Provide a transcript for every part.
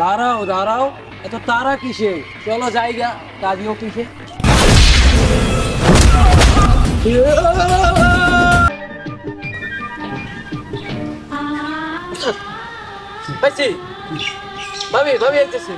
দাঁড়াও দাঁড়াও। এত তারা কিসে? চলো জায়গা কাজী পাইছি ভাবি ভাবি আইতেছি।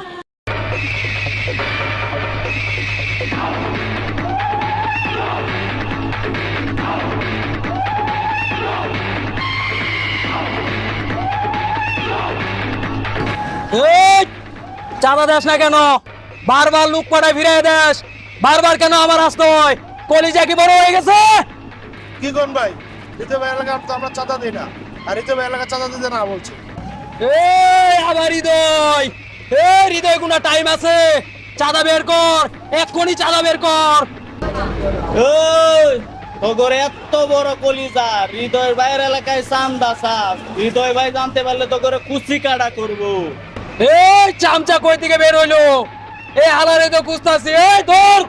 চাঁদা দেশ না কেন? বারবার লুক পাড়ায় ফিরে দেশ বারবার কেন আমার আসতে হয়? কলিজা কি বড় হয়ে গেছে? কি কোন ভাই? ঋতু ভাই এলাকার তো আমরা চাঁদা দিই না। আর ঋতু ভাই এলাকা চাঁদা দিতে না বলছে। এই আমার হৃদয়। এই হৃদয় কোনো টাইম আছে। চাঁদা বের কর। এক্ষুনি চাঁদা বের কর। ওই তোগরে এত বড় কলিজা। হৃদয় ভাইয়ের এলাকায় চান্দা সাপ। হৃদয় ভাই জানতে পারলে তো করে কুচি কাটা করব। এই চামচা কই থেকে বের হইল? এই হালারে তো কুস্তাছি এই ধর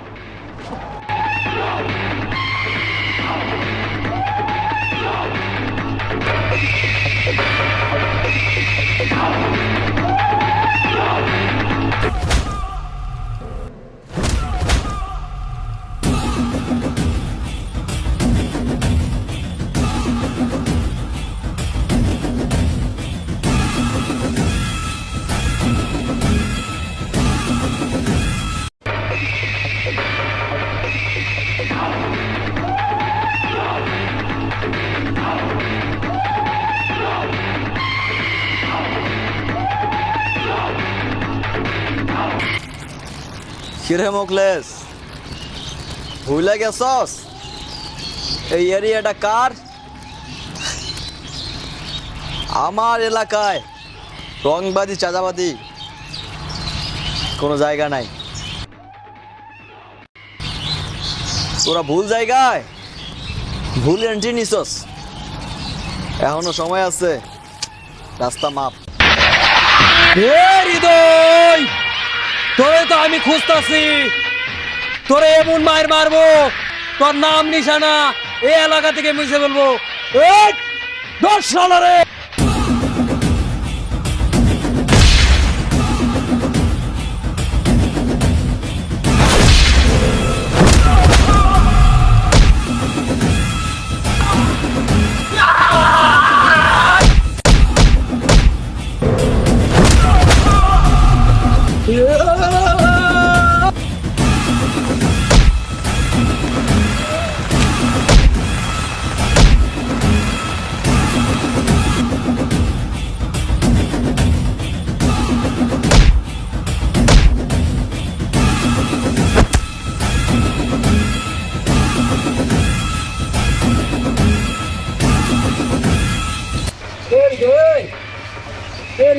কিরে মুকলেশ ভুলে গেছস? এই এরিয়াটা কার? আমার এলাকায় রংবাদী চাঁদাবাদী কোনো জায়গা নাই। তোরা ভুল জায়গায় ভুল এন্ট্রি নিছস। এখনও সময় আছে। রাস্তা মাপ। হৃদয়! তো আমি খুঁজতেছি। তোরে এমন মায়ের মারবো, তোর নাম নিশানা, এই এলাকা থেকে মিশে বলব এই, দশ সালারে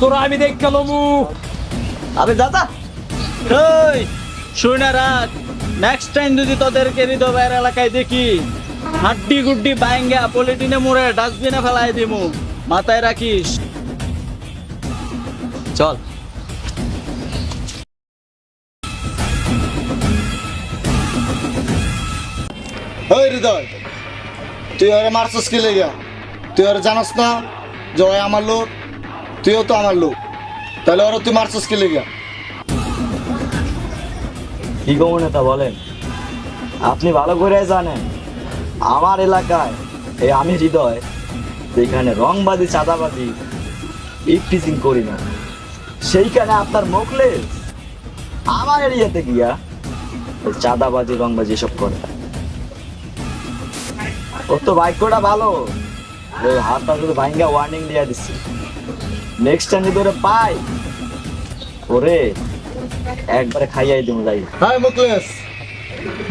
তোরা আমি দেখ গেল আবে দাদা ওই শুনে রাখ নেক্সট টাইম যদি তোদেরকে হৃদয় ভাইয়ের এলাকায় দেখি হাড্ডি গুড্ডি বাইঙ্গা পলিটিনে মুড়ে ডাস্টবিনে ফেলাই দিমু মাথায় রাখিস। চল। ওই হৃদয় তুই ওরে মারছস কি লেগা? তুই ওরে জানাস না যে আমার লোক তুইও তো আমার লোক। তাহলে ওরে তুই মারছস কি লেগা? কি গো নেতা বলেন? আপনি ভালো করে জানেন, আমার এলাকায় এই আমি হৃদয়, যেখানে রংবাদী চাঁদাবাদী ইফটিজিং করি না। সেইখানে আপনার মোকলেস আমার এরিয়াতে গিয়া চাঁদাবাজি, রংবাজি সব করে। ওর তো বাক্যটা ভালো। ওই হাতটা শুধু ভাইঙ্গা ওয়ার্নিং দিয়ে দিচ্ছি। নেক্সট টাইম যদি ওরে পাই। ওরে, একবারে খাইয়াই দিব যাই। হাই, মুকলেশ।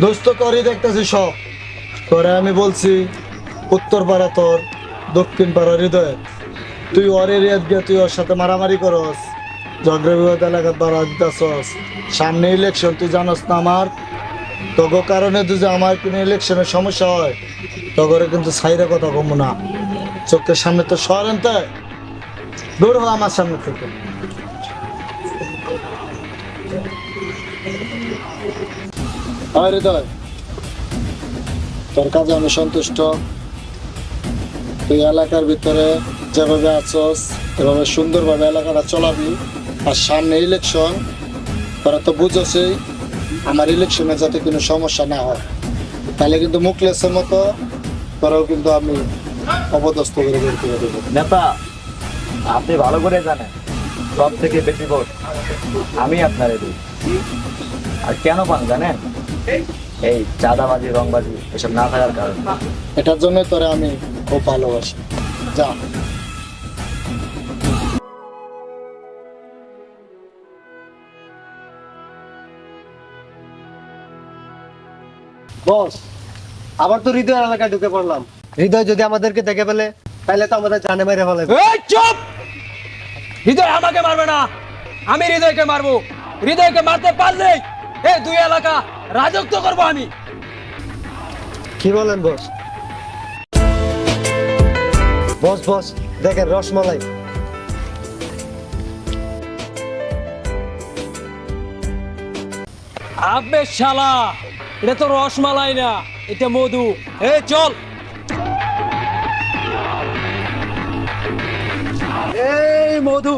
দোস্ত, তোরই দেখতেছি সব তোরে আমি বলছি, উত্তর পাড়া তোর, দক্ষিণ পাড়া হৃদয় তুই ওর এরিয়াত গিয়ে তুই ওর সাথে মারামারি করস, ঝগড়া বিবাদ এলাকা বাড়া দিতেছস সামনে ইলেকশন তুই জানস না আমার? তোগো কারণে তুই যে আমার কোনো ইলেকশনের সমস্যা হয়, তগরে কিন্তু সাইরে কথা কমবো না। চোখের সামনে তো সরেন তাই দূর হ আমার সামনে থেকে। হয় হৃদয় তোর কাজে আমি সন্তুষ্ট। তুই এলাকার ভিতরে যেভাবে আছস এভাবে সুন্দরভাবে এলাকাটা চলাবি। আর সামনে ইলেকশন তোরা তো বুঝছই আমার ইলেকশনে যাতে কোনো সমস্যা না হয়। তাহলে কিন্তু মুখলেসের মতো তোরাও কিন্তু আমি অপদস্থ করে বের করে দেবো। নেতা আপনি ভালো করে জানেন সব থেকে বেশি ভোট আমি আপনার দিই। আর কেন পান জানেন? এই চাঁদাবাজি রংবাজি এসব না থাকার কারণে। এটার জন্য তোরা আমি খুব ভালোবাসি। যা। বস আবার তো হৃদয় এলাকায় ঢুকে পড়লাম। হৃদয় যদি আমাদেরকে দেখে ফেলে তাহলে তো আমাদের জানে মেরে ফেলে। চুপ! হৃদয় আমাকে মারবে না। আমি হৃদয়কে মারবো। হৃদয়কে মারতে পারলেই এই দুই এলাকা রাজত্ব করব আমি। কি বলেন বস? বস বস দেখেন রসমালাই। আবে শালা এটা তো রসমালাই না এটা মধু। এ চল। এই মধু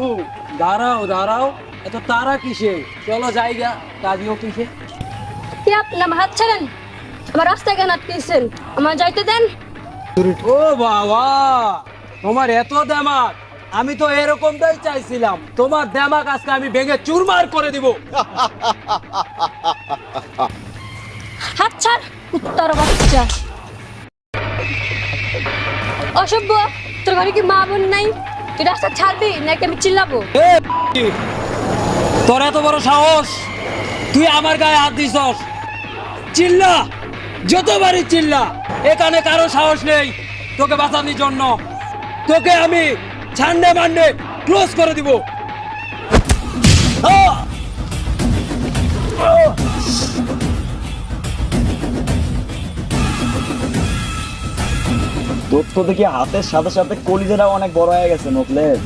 দাঁড়াও দাঁড়াও। এত তারা কিসে? চলো জায়গা কাজী অফিসে। কি আপনি আমার হাত ছাড়েন? আমার রাস্তায় কেন আটকেছেন? আমার যাইতে দেন। ও বাবা তোমার এত দেমাক। আমি তো এরকমটাই চাইছিলাম। তোমার দেমাক আজকে আমি ভেঙে চুরমার করে দিব। হাত ছাড় উত্তর বাচ্চা। অসভ্য তোর ঘরে কি মা বোন নাই? তুই রাস্তা ছাড়বি? নাকি আমি চিল্লাবো? তোর এত বড় সাহস? তুই আমার গায়ে হাত দিছস। চিল্লা! যতবারই চিল্লা, এখানে কারও সাহস নেই তোকে বাঁচানোর জন্য। তোকে আমি ছান্ডে মান্ডে ক্লোজ করে দিব। আহ! আহ! তোর তো দেখি হাতের সাথে সাথে কলিজাটা অনেক বড় হয়ে গেছে নকলেস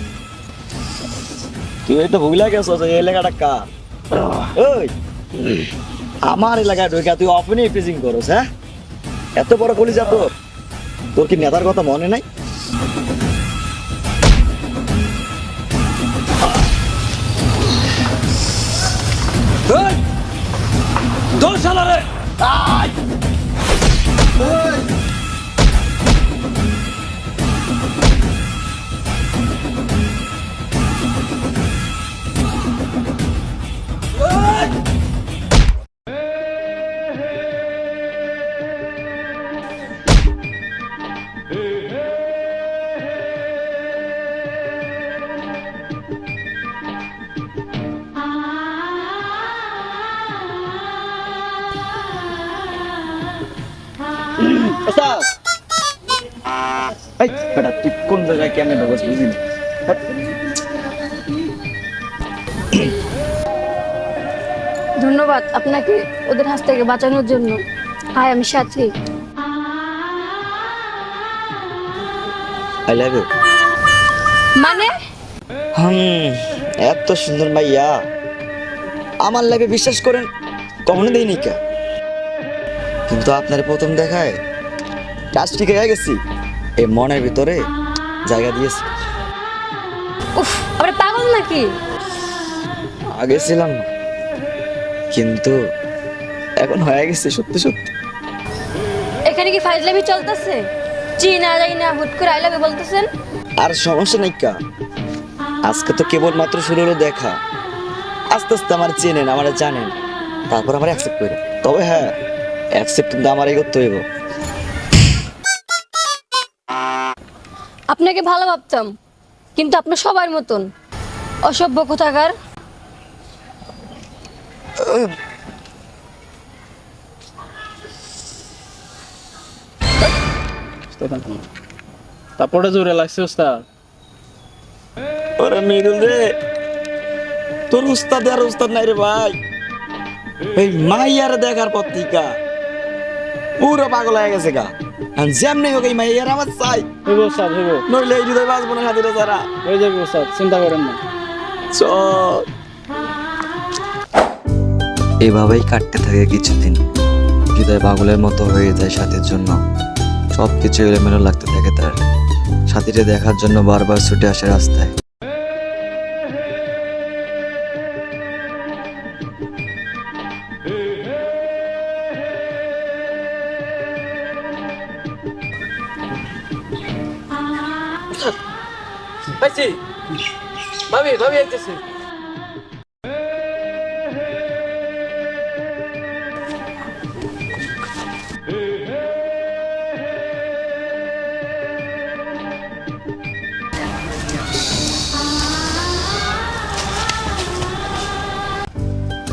তুই তো ভুলে গেছিস এই এলাকাটা কার ওই আমার এলাকায় ঢুকে তুই অফেনে ফিজিং করস হ্যাঁ এত বড় কলিজা তোর তোর কি নেতার কথা মনে নাই এই! দৌড় শালারে! এই বেটা তুই কোন জায়গায় কেমনে ঢোকস বুঝি না ধন্যবাদ আপনাকে ওদের হাত থেকে বাঁচানোর জন্য। হাই আমি সাথী। আই লাভ ইউ মানে? হুম এত সুন্দর মাইয়া। আমার লাগে বিশ্বাস করেন কখনো দেয়নি কে? কিন্তু আপনার প্রথম দেখায় টাচ ঠিক হয়ে গেছি। এই মনের ভিতরে জায়গা দিয়েছি। উফ আপনি পাগল নাকি? আগে ছিলাম না কিন্তু এখন হয়ে গেছে সত্যি সত্যি। এখানে কি ফাইজলামি চলতেছে? চি না যাই না হুট করে আইলাবে বলতেছেন। আর সমস্যা নাই কা। আজকে তো কেবলমাত্র শুরু হলো দেখা। আস্তে আস্তে আমার চেনেন আমার জানেন। তারপর আমার অ্যাকসেপ্ট করে তবে হ্যাঁ অ্যাকসেপ্ট কিন্তু আমারই করতে হইব। আপনাকে ভালো ভাবতাম কিন্তু আপনি সবার মতন অসভ্য কোথাকার। তারপরে জোরে লাগছে ওস্তাদ ওরে মৃদুল রে তোর উস্তাদ আর উস্তাদ নাই রে ভাই। এই মাইয়ার দেখার পত্রিকা পুরো পাগল হয়ে গেছে গা। যেমনি হোক এই মাইয়ার আমার চাই হইব স্যার হইব নইলে এই হৃদয় বাঁচবো না সাথীরা যারা হয়ে যাবে স্যার চিন্তা করেন না চল এভাবেই কাটতে থাকে কিছুদিন। হৃদয় পাগলের মতো হয়ে যায় সাথীর জন্য। সব কিছু এলোমেলো লাগতে থাকে তার। সাথীকে দেখার জন্য বারবার ছুটে আসে রাস্তায়। ভাবি আইতেছি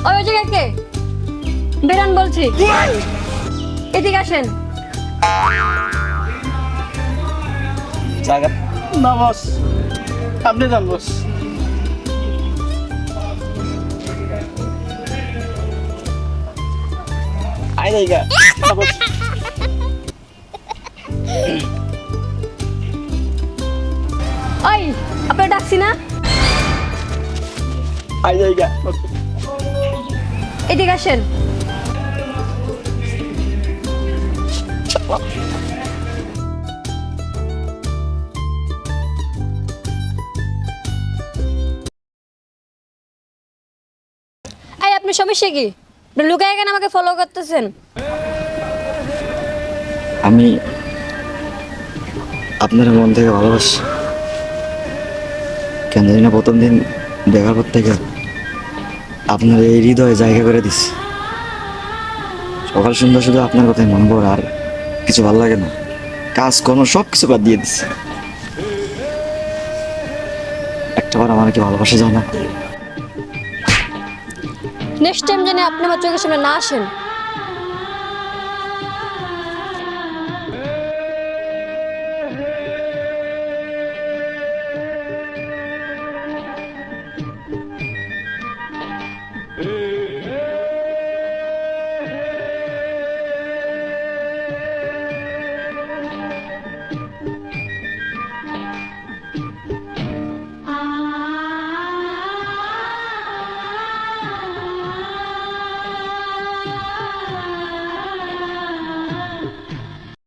ওই ওই জায়গায় কে? বেরান বলছি। এদিকে আসেন। জায়গা না বস। আপনি যান বস। জায়গা ওই আপনার ডাকছি না? আই জায়গা এদিকে আসেন। এই সমস্যা কি? আপনি লুকায় কেন আমাকে ফলো করতেছেন? আমি আপনার মন থেকে ভালোবাসি। কেন জানি না প্রথম দিন দেখার পর থেকে আপনার এই হৃদয়ে জায়গা করে দিস সকাল সন্ধ্যা শুধু আপনার কথাই মনে পড়ে, আর কিছু ভালো লাগে না। কাজ কর্ম সব কিছু বাদ দিয়ে দিস একটা বার আমার কি ভালোবাসা যায় না নেক্সট টাইম যেন আপনি আমার চোখের সামনে না আসেন